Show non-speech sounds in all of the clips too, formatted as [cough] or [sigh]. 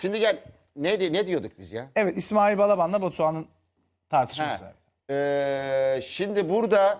Şimdi gel ne di- ne diyorduk biz ya? Evet İsmail Balaban'la Batuhan'ın tartışması. Ha. Ee, şimdi burada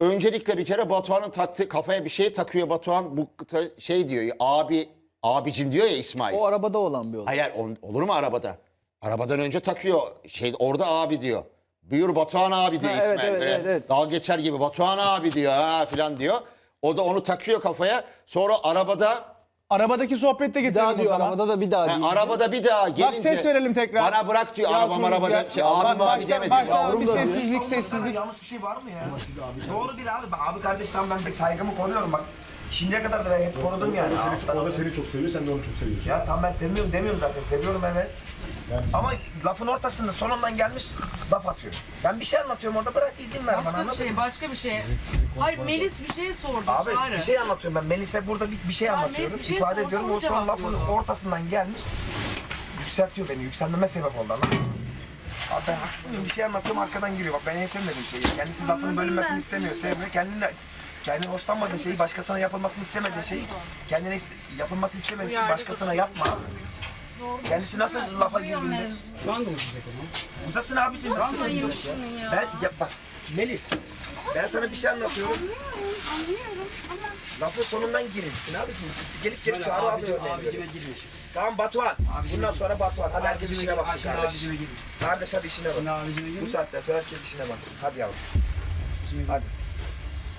öncelikle bir kere Batuhan'ın taktığı kafaya bir şey takıyor. Batuhan bu ta- şey diyor abi abicim diyor ya İsmail. O arabada olan bir olay. Hayır ol- olur mu arabada? Arabadan önce takıyor. Şey orada abi diyor. Buyur Batuhan abi diyor Ha, İsmail. evet, evet, Böyle evet, evet. Dalga geçer gibi Batuhan abi diyor ha filan diyor. O da onu takıyor kafaya. Sonra arabada Arabadaki sohbette Bir daha getirelim o diyor zaman. arabada da bir daha Ha, diyor. arabada bir daha gelince... ses verelim tekrar. Bana bırak diyor Ya arabam Kuruz arabada. ya. Şey, Bak, abim abi baştan- demedi. baştan Yavrum bir sessizlik sessizlik. Yanlış bir şey var mı ya? Doğru bir abi. Abi kardeşten ben de saygımı koruyorum bak. Şimdiye kadar da ben hep korudum yani. O da seni çok seviyor, sen de onu çok seviyorsun. Ya tam ben sevmiyorum demiyorum zaten. Seviyorum evet. Ama lafın ortasında sonundan gelmiş laf atıyor. Ben bir şey anlatıyorum orada bırak izin ver bana Başka bir anladın şey, mı? başka bir şey. Hayır Melis bir şey sordu Abi Çağrı. bir şey anlatıyorum ben. Melis'e burada bir, bir şey Melis anlatıyorum. bir şey ifade sordu, ediyorum. onu O son lafın ortasından gelmiş. Yükseltiyor beni. Yükselmeme sebep oldu anladın mı? Abi ben haksız mıyım? Bir şey anlatıyorum arkadan giriyor. Bak ben en sevmediğim şey. Kendisi lafının bölünmesini istemiyor. Sevmiyor. Kendine kendine hoşlanmadığın şeyi başkasına yapılmasını istemediğin şeyi kendine is- yapılması istemediğin şeyi başkasına yapma abi. Kendisi nasıl lafa girdiğinde Şu anda uzayacak ama. uzasın abicim. Nasıl Ben ya bak Melis ben sana bir şey anlatıyorum. Lafın sonundan girilsin abicim. Gelip gelip çağrı abi abicime veriyor. girmiş. Tamam Batuhan. Bundan sonra Batuhan. Hadi herkes Abicime işine baksın kardeş. abicime gir. Kardeş hadi işine bak. abicime gir. Bu saatten sonra herkes işine baksın. Hadi yavrum. Hadi.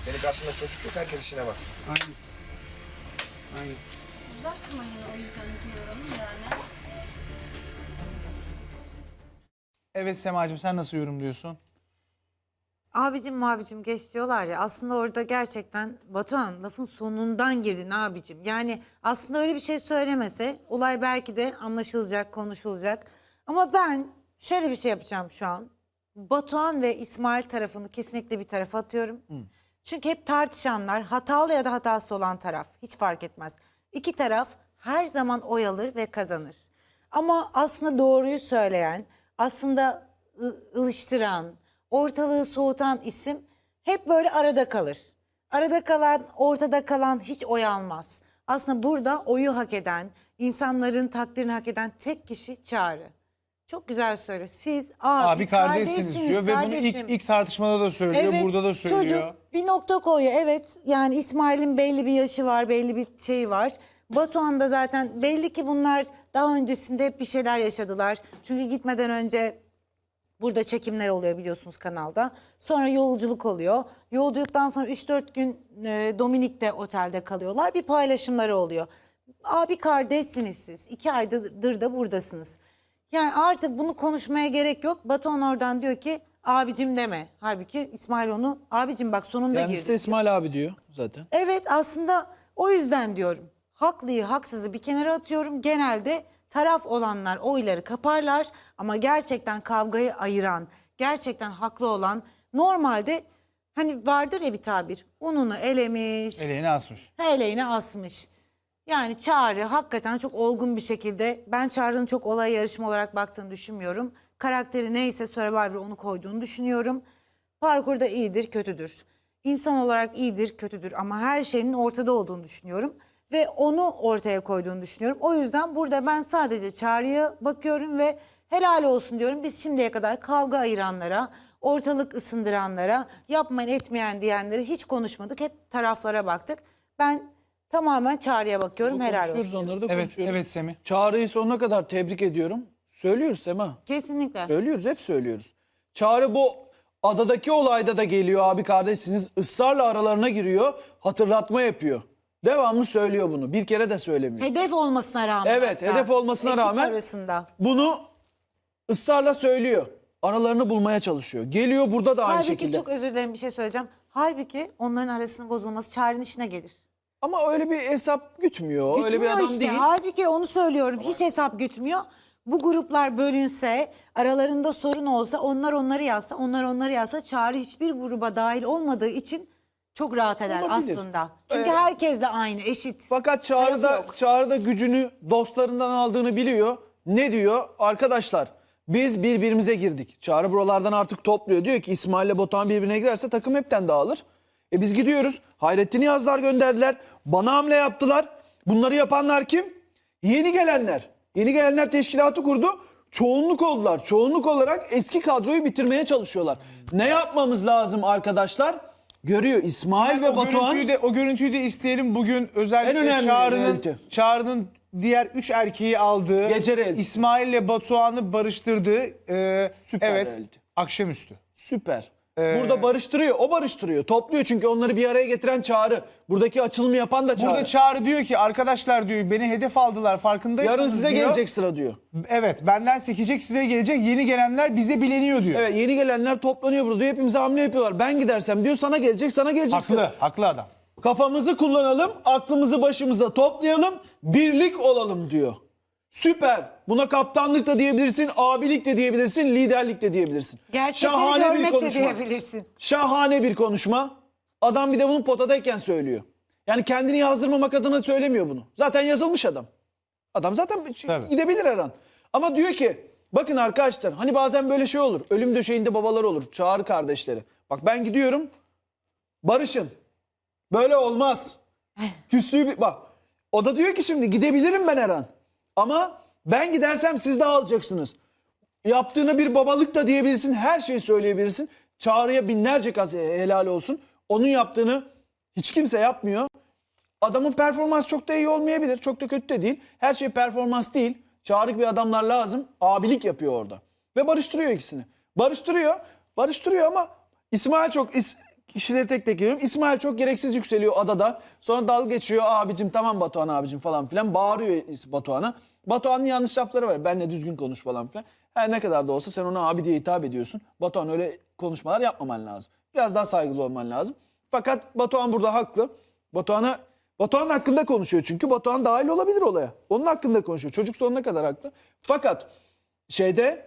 Beni karşında çocuk yok herkes işine baksın. Aynen. Aynen. Uzatmayın o yüzden diyorum yani. Evet Semacığım sen nasıl yorumluyorsun? Abicim abicim geç diyorlar ya aslında orada gerçekten Batuhan lafın sonundan girdin abicim. Yani aslında öyle bir şey söylemese olay belki de anlaşılacak, konuşulacak. Ama ben şöyle bir şey yapacağım şu an. Batuhan ve İsmail tarafını kesinlikle bir tarafa atıyorum. Çünkü hep tartışanlar hatalı ya da hatası olan taraf hiç fark etmez. İki taraf her zaman oy alır ve kazanır. Ama aslında doğruyu söyleyen, aslında ılıştıran, ortalığı soğutan isim hep böyle arada kalır. Arada kalan, ortada kalan hiç oy almaz. Aslında burada oyu hak eden, insanların takdirini hak eden tek kişi Çağrı. Çok güzel söylüyor. Siz abi, Abi kardeşsiniz diyor ve bunu kardeşim. ilk, ilk tartışmada da söylüyor, burada da söylüyor. Çocuk bir nokta koyuyor. Evet yani İsmail'in belli bir yaşı var, belli bir şeyi var. Batuhan da zaten belli ki bunlar daha öncesinde hep bir şeyler yaşadılar. Çünkü gitmeden önce burada çekimler oluyor biliyorsunuz kanalda. Sonra yolculuk oluyor. Yolculuktan sonra 3-4 gün e, Dominik'te otelde kalıyorlar. Bir paylaşımları oluyor. Abi kardeşsiniz siz. İki aydır da buradasınız. Yani artık bunu konuşmaya gerek yok. Batuhan oradan diyor ki abicim deme. Halbuki İsmail onu abicim bak sonunda Kendisi girdi. de İsmail abi diyor zaten. Evet aslında o yüzden diyorum. Haklıyı haksızı bir kenara atıyorum. Genelde taraf olanlar oyları kaparlar ama gerçekten kavgayı ayıran, gerçekten haklı olan normalde hani vardır ya bir tabir. Ununu elemiş, Eleğini asmış. eleğine asmış. Yani Çağrı hakikaten çok olgun bir şekilde ben Çağrı'nın çok olay yarışma olarak baktığını düşünmüyorum. Karakteri neyse Survivor onu koyduğunu düşünüyorum. Parkurda iyidir, kötüdür. İnsan olarak iyidir, kötüdür ama her şeyin ortada olduğunu düşünüyorum. Ve onu ortaya koyduğunu düşünüyorum. O yüzden burada ben sadece Çağrı'ya bakıyorum ve helal olsun diyorum. Biz şimdiye kadar kavga ayıranlara, ortalık ısındıranlara, yapmayın etmeyen diyenlere hiç konuşmadık. Hep taraflara baktık. Ben tamamen Çağrı'ya bakıyorum. Helal Konuşuyoruz olsun. onları da Evet, konuşuyoruz. evet Semih. Çağrı'yı sonuna kadar tebrik ediyorum. Söylüyoruz Sema. Kesinlikle. Söylüyoruz, hep söylüyoruz. Çağrı bu adadaki olayda da geliyor abi kardeşsiniz. ısrarla aralarına giriyor. Hatırlatma yapıyor. Devamlı söylüyor bunu. Bir kere de söylemiyor. Hedef olmasına rağmen. Evet, hatta. hedef olmasına Ekip rağmen- arasında. Bunu ısrarla söylüyor. Aralarını bulmaya çalışıyor. Geliyor burada da aynı Halbuki şekilde. çok özür dilerim bir şey söyleyeceğim. Halbuki onların arasının bozulması Çağrı'nın işine gelir. Ama öyle bir hesap gütmüyor. öyle bir Gütmüyor adam işte. değil. Halbuki onu söylüyorum. Hiç hesap gütmüyor. Bu gruplar bölünse, aralarında sorun olsa, onlar onları yazsa, onlar onları yazsa Çağrı hiçbir gruba dahil olmadığı için çok rahat eder Olabilir. aslında. Çünkü Evet. herkes de aynı, eşit. Fakat Çağrı da, Tarafı yok. Çağrı da gücünü dostlarından aldığını biliyor. Ne diyor? Arkadaşlar biz birbirimize girdik. Çağrı buralardan artık topluyor. Diyor ki İsmail ile Botan birbirine girerse takım hepten dağılır. E biz gidiyoruz. Hayrettin'i yazlar gönderdiler. Bana hamle yaptılar. Bunları yapanlar kim? Yeni gelenler. Yeni gelenler teşkilatı kurdu. Çoğunluk oldular. Çoğunluk olarak eski kadroyu bitirmeye çalışıyorlar. Ne yapmamız lazım arkadaşlar? Görüyor İsmail ve o Batuhan. görüntüyü de o görüntüyü de isteyelim bugün özellikle Çağrı'nın. Çağrı'nın diğer üç erkeği aldığı Gece realite. İsmail ile Batuhan'ı barıştırdığı e, Süper evet akşamüstü. Süper. Ee, Burada barıştırıyor. O barıştırıyor. Topluyor çünkü onları bir araya getiren Çağrı. Buradaki açılımı yapan da Çağrı. Burada Çağrı diyor ki arkadaşlar diyor beni hedef aldılar farkındaysanız Yarın size diyor. gelecek sıra diyor. Evet benden sekecek size gelecek yeni gelenler bize bileniyor diyor. Evet yeni gelenler toplanıyor burada. Hepimize hamle yapıyorlar. Ben gidersem diyor sana gelecek sana gelecek sıra. Haklı, haklı adam. Kafamızı kullanalım, aklımızı başımıza toplayalım, birlik olalım diyor. Süper. Buna kaptanlık da diyebilirsin, abilik de diyebilirsin, liderlik de diyebilirsin. Gerçekleri görmek de diyebilirsin. Şahane bir konuşma. Adam bir de bunu potadayken söylüyor. Yani kendini yazdırmamak adına söylemiyor bunu. Zaten yazılmış adam. Adam zaten Tabii. gidebilir her an. Ama diyor ki bakın arkadaşlar hani bazen böyle şey olur. Ölüm döşeğinde babalar olur. Çağrı kardeşleri. Bak ben gidiyorum. Barışın. Böyle olmaz. [laughs] Küslüğü bir bak. O da diyor ki şimdi gidebilirim ben her an. Ama ben gidersem siz de alacaksınız. Yaptığına bir babalık da diyebilirsin. Her şeyi söyleyebilirsin. Çağrı'ya binlerce kaz helal olsun. Onun yaptığını hiç kimse yapmıyor. Adamın performans çok da iyi olmayabilir. Çok da kötü de değil. Her şey performans değil. Çağrı gibi adamlar lazım. Abilik yapıyor orada. Ve barıştırıyor ikisini. Barıştırıyor. Barıştırıyor ama İsmail çok is- kişileri tek tek geliyorum. İsmail çok gereksiz yükseliyor adada. Sonra dalga geçiyor. Abicim tamam Batuhan abicim falan filan. Bağırıyor Batuhan'a. Batuhan'ın yanlış lafları var. Benle düzgün konuş falan filan. Her ne kadar da olsa sen ona abi diye hitap ediyorsun. Batuhan öyle konuşmalar yapmaman lazım. Biraz daha saygılı olman lazım. Fakat Batuhan burada haklı. Batuhan'a Batuhan hakkında konuşuyor çünkü Batuhan dahil olabilir olaya. Onun hakkında konuşuyor. Çocuk sonuna kadar haklı. Fakat şeyde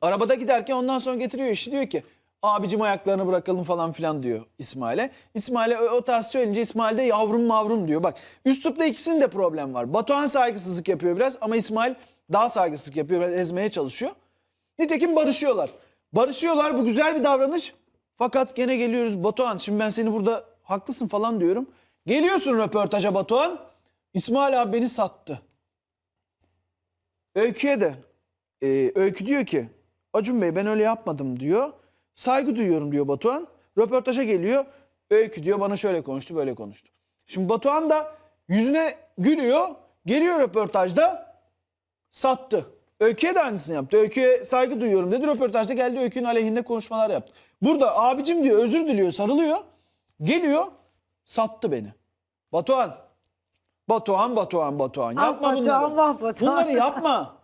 arabada giderken ondan sonra getiriyor işi diyor ki abicim ayaklarını bırakalım falan filan diyor İsmail'e. İsmail'e o, o tarz söyleyince İsmail de yavrum mavrum diyor. Bak üslupta ikisinin de problem var. Batuhan saygısızlık yapıyor biraz ama İsmail daha saygısızlık yapıyor. Biraz ezmeye çalışıyor. Nitekim barışıyorlar. Barışıyorlar bu güzel bir davranış. Fakat gene geliyoruz Batuhan şimdi ben seni burada haklısın falan diyorum. Geliyorsun röportaja Batuhan. İsmail abi beni sattı. Öykü'ye de e, Öykü diyor ki Acun Bey ben öyle yapmadım diyor. Saygı duyuyorum diyor Batuhan. Röportaja geliyor. Öykü diyor bana şöyle konuştu böyle konuştu. Şimdi Batuhan da yüzüne gülüyor. Geliyor röportajda sattı. Öykü'ye de aynısını yaptı. Öykü'ye saygı duyuyorum dedi. Röportajda geldi Öykü'nün aleyhinde konuşmalar yaptı. Burada abicim diyor özür diliyor sarılıyor. Geliyor sattı beni. Batuhan. Batuhan, Batuhan, Batuhan. Ah Yapma Batuhan, bunları. vah Batuhan. Bunları yapma. [laughs]